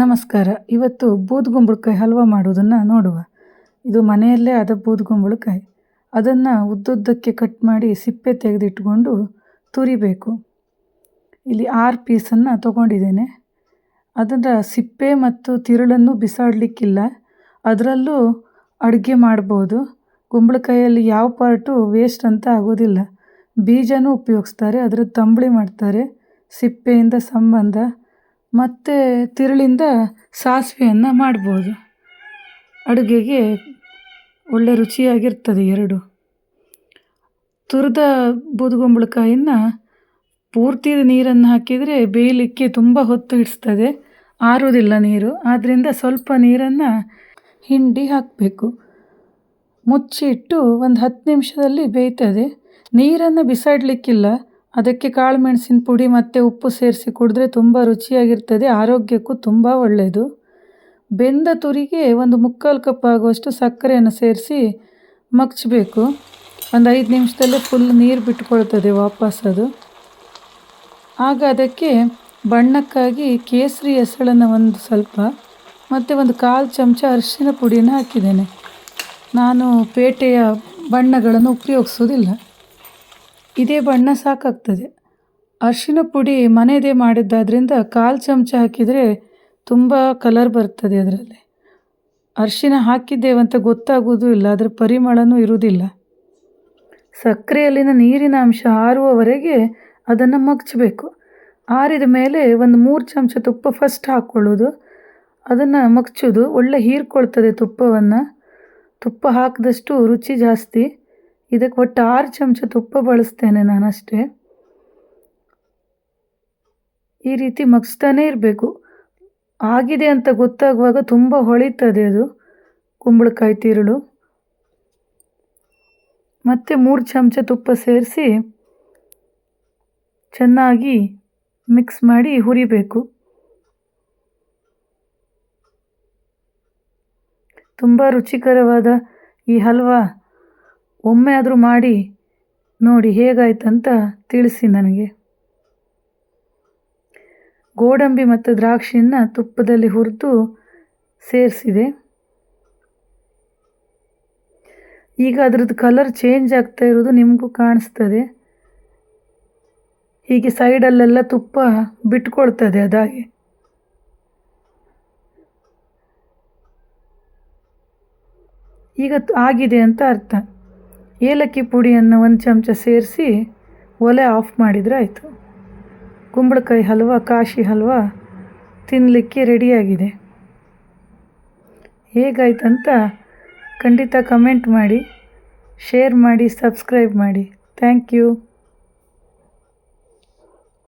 ನಮಸ್ಕಾರ. ಇವತ್ತು ಬೂದುಗುಂಬಳಕಾಯಿ ಹಲ್ವ ಮಾಡೋದನ್ನು ನೋಡುವ. ಇದು ಮನೆಯಲ್ಲೇ ಆದ ಬೂದುಗುಂಬಳಕಾಯಿ. ಅದನ್ನು ಉದ್ದುದ್ದಕ್ಕೆ ಕಟ್ ಮಾಡಿ ಸಿಪ್ಪೆ ತೆಗೆದಿಟ್ಕೊಂಡು ತುರಿಬೇಕು. ಇಲ್ಲಿ ಆರು ಪೀಸನ್ನು ತೊಗೊಂಡಿದ್ದೇನೆ. ಅದರ ಸಿಪ್ಪೆ ಮತ್ತು ತಿರುಳನ್ನು ಬಿಸಾಡಲಿಕ್ಕಿಲ್ಲ. ಅದರಲ್ಲೂ ಅಡುಗೆ ಮಾಡ್ಬೋದು. ಗುಂಬಳಕಾಯಿಯಲ್ಲಿ ಯಾವ ಪಾರ್ಟು ವೇಸ್ಟ್ ಅಂತ ಆಗೋದಿಲ್ಲ. ಬೀಜನೂ ಉಪಯೋಗಿಸ್ತಾರೆ ಅದರ ತಂಬಳಿ ಮಾಡ್ತಾರೆ. ಸಿಪ್ಪೆಯಿಂದ ಸಂಬಂಧ ಮತ್ತು ತಿರುಳಿಂದ ಸಾಸಿವೆಯನ್ನು ಮಾಡ್ಬೋದು. ಅಡುಗೆಗೆ ಒಳ್ಳೆ ರುಚಿಯಾಗಿರ್ತದೆ ಎರಡು. ತುರಿದ ಬೂದುಗುಂಬಳಕಾಯಿನ ಪೂರ್ತಿ ನೀರನ್ನು ಹಾಕಿದರೆ ಬೇಯಲಿಕ್ಕೆ ತುಂಬ ಹೊತ್ತು ಹಿಡಿಸ್ತದೆ. ಆರೋದಿಲ್ಲ ನೀರು. ಆದ್ದರಿಂದ ಸ್ವಲ್ಪ ನೀರನ್ನು ಹಿಂಡಿ ಹಾಕಬೇಕು. ಮುಚ್ಚಿಟ್ಟು ಒಂದು ಹತ್ತು ನಿಮಿಷದಲ್ಲಿ ಬೇಯ್ತದೆ. ನೀರನ್ನು ಬಿಸಾಡಲಿಕ್ಕಿಲ್ಲ. ಅದಕ್ಕೆ ಕಾಳು ಮೆಣಸಿನ ಪುಡಿ ಮತ್ತು ಉಪ್ಪು ಸೇರಿಸಿ ಕುಡಿದ್ರೆ ತುಂಬ ರುಚಿಯಾಗಿರ್ತದೆ, ಆರೋಗ್ಯಕ್ಕೂ ತುಂಬ ಒಳ್ಳೆಯದು ಬೆಂದ ತುರಿಗೆ ಒಂದು ಮುಕ್ಕಾಲು ಕಪ್ ಆಗುವಷ್ಟು ಸಕ್ಕರೆಯನ್ನು ಸೇರಿಸಿ ಮಗ್ಚಬೇಕು. ಒಂದು ಐದು ನಿಮಿಷದಲ್ಲೇ ಫುಲ್ ನೀರು ಬಿಟ್ಕೊಳ್ತದೆ ವಾಪಸ್ ಅದು. ಆಗ ಅದಕ್ಕೆ ಬಣ್ಣಕ್ಕಾಗಿ ಕೇಸರಿ ಹೆಸಳನ್ನು ಒಂದು ಸ್ವಲ್ಪ ಮತ್ತು ಒಂದು ಕಾಲು ಚಮಚ ಅರಿಶಿನ ಪುಡಿನ ಹಾಕಿದ್ದೇನೆ. ನಾನು ಪೇಟೆಯ ಬಣ್ಣಗಳನ್ನು ಉಪಯೋಗಿಸೋದಿಲ್ಲ ಇದೇ ಬಣ್ಣ ಸಾಕಾಗ್ತದೆ. ಅರಿಶಿನ ಪುಡಿ ಮನೆಯದೇ ಮಾಡಿದ್ದಾದ್ರಿಂದ ಕಾಲು ಚಮಚ ಹಾಕಿದರೆ ತುಂಬ ಕಲರ್ ಬರ್ತದೆ ಅದರಲ್ಲಿ. ಅರಿಶಿನ ಹಾಕಿದ್ದೇವಂತ ಗೊತ್ತಾಗೋದು ಇಲ್ಲ ಅದರ ಪರಿಮಳನೂ ಇರುವುದಿಲ್ಲ. ಸಕ್ಕರೆಯಲ್ಲಿನ ನೀರಿನ ಅಂಶ ಆರುವವರೆಗೆ ಅದನ್ನು ಮಗ್ಚಬೇಕು. ಆರಿದ ಮೇಲೆ ಒಂದು ಮೂರು ಚಮಚ ತುಪ್ಪ ಫಸ್ಟ್ ಹಾಕ್ಕೊಳ್ಳೋದು ಅದನ್ನು ಮಗ್ಚೋದು, ಒಳ್ಳೆ ಹೀರ್ಕೊಳ್ತದೆ ತುಪ್ಪವನ್ನು. ತುಪ್ಪ ಹಾಕಿದಷ್ಟು ರುಚಿ ಜಾಸ್ತಿ. ಇದಕ್ಕೆ ಒಟ್ಟು ಆರು ಚಮಚ ತುಪ್ಪ ಬಳಸ್ತೇನೆ ನಾನು ಅಷ್ಟೇ ಈ ರೀತಿ ಮಗ್ಸ್ತಾನೇ ಇರಬೇಕು. ಆಗಿದೆ ಅಂತ ಗೊತ್ತಾಗುವಾಗ ತುಂಬ ಹೊಳಿತದೆ ಅದು, ಕುಂಬಳಕಾಯಿ ತಿರುಳು. ಮತ್ತು ಮೂರು ಚಮಚ ತುಪ್ಪ ಸೇರಿಸಿ ಚೆನ್ನಾಗಿ ಮಿಕ್ಸ್ ಮಾಡಿ ಹುರಿಬೇಕು. ತುಂಬ ರುಚಿಕರವಾದ ಈ ಹಲ್ವಾ ಒಮ್ಮೆ ಆದರೂ ಮಾಡಿ, ನೋಡಿ ಹೇಗಾಯ್ತಂತ ತಿಳಿಸಿ ನನಗೆ. ಗೋಡಂಬಿ ಮತ್ತು ದ್ರಾಕ್ಷಿಯನ್ನು ತುಪ್ಪದಲ್ಲಿ ಹುರಿದು ಸೇರಿಸಿದೆ. ಈಗ ಅದರದ್ದು ಕಲರ್ ಚೇಂಜ್ ಆಗ್ತಾ ಇರೋದು ನಿಮಗೂ ಕಾಣಿಸ್ತದೆ. ಹೀಗೆ ಸೈಡಲ್ಲೆಲ್ಲ ತುಪ್ಪ ಬಿಟ್ಕೊಳ್ತದೆ ಅದಾಗೆ. ಈಗ ಆಗಿದೆ ಅಂತ ಅರ್ಥ. ಏಲಕ್ಕಿ ಪುಡಿಯನ್ನು ಒಂದು ಚಮಚ ಸೇರಿಸಿ ಒಲೆ ಆಫ್ ಮಾಡಿದರೆ ಆಯಿತು. ಕುಂಬಳಕಾಯಿ ಹಲ್ವ, ಕಾಶಿ ಹಲ್ವ ತಿನ್ನಲಿಕ್ಕೆ ರೆಡಿಯಾಗಿದೆ. ಹೇಗಾಯ್ತಂತ ಖಂಡಿತ ಕಮೆಂಟ್ ಮಾಡಿ ಶೇರ್ ಮಾಡಿ ಸಬ್ಸ್ಕ್ರೈಬ್ ಮಾಡಿ. Thank you